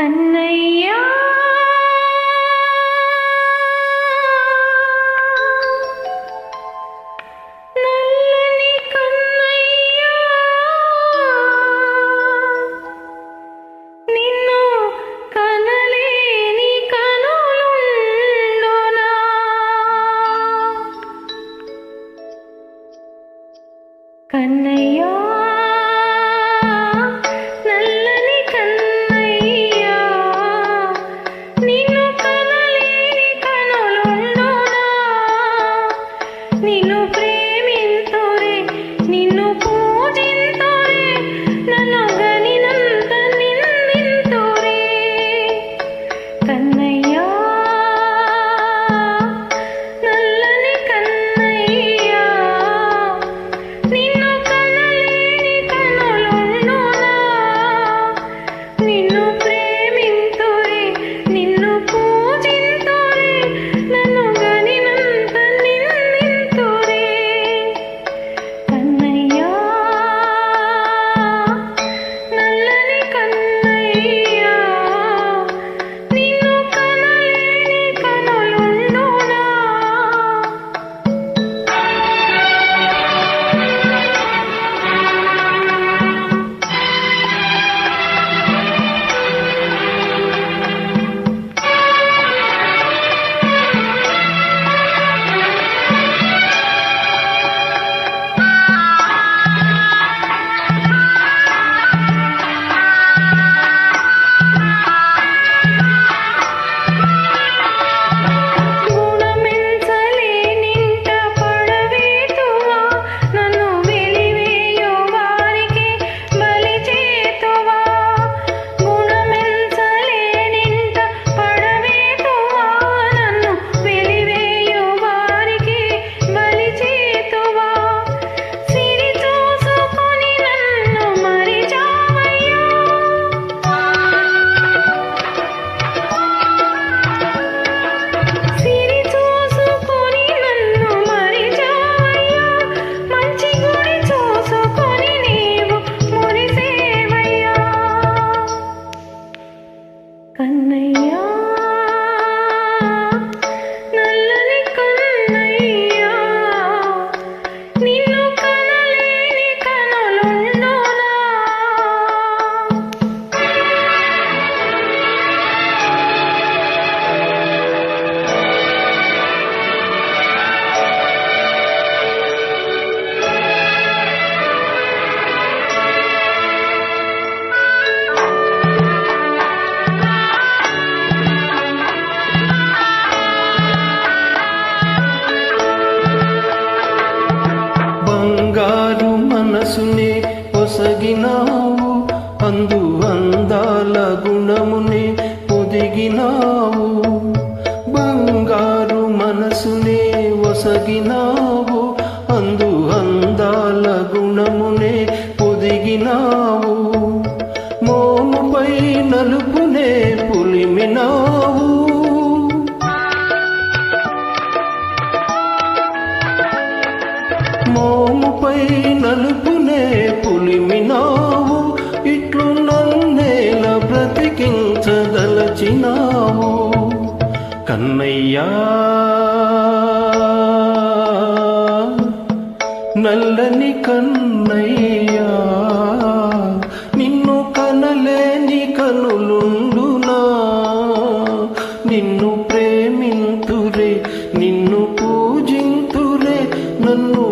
கண்ணையா మనసునే పొసగినావు అందు అందాల గుణమునే పొదిగినావు. బంగారు మనసునే ఒసగినావు అందు అందాల గుణమునే పొదిగినావు. మోముపై నలుపునే పులిమినావు. మోముపై నలుపు చచ్చినాము కన్నయ్యా నల్లని కన్నయ్యా నిన్ను కనలేని కనులుండునా? నిన్ను ప్రేమింతురే నిన్ను పూజింతురే నన్ను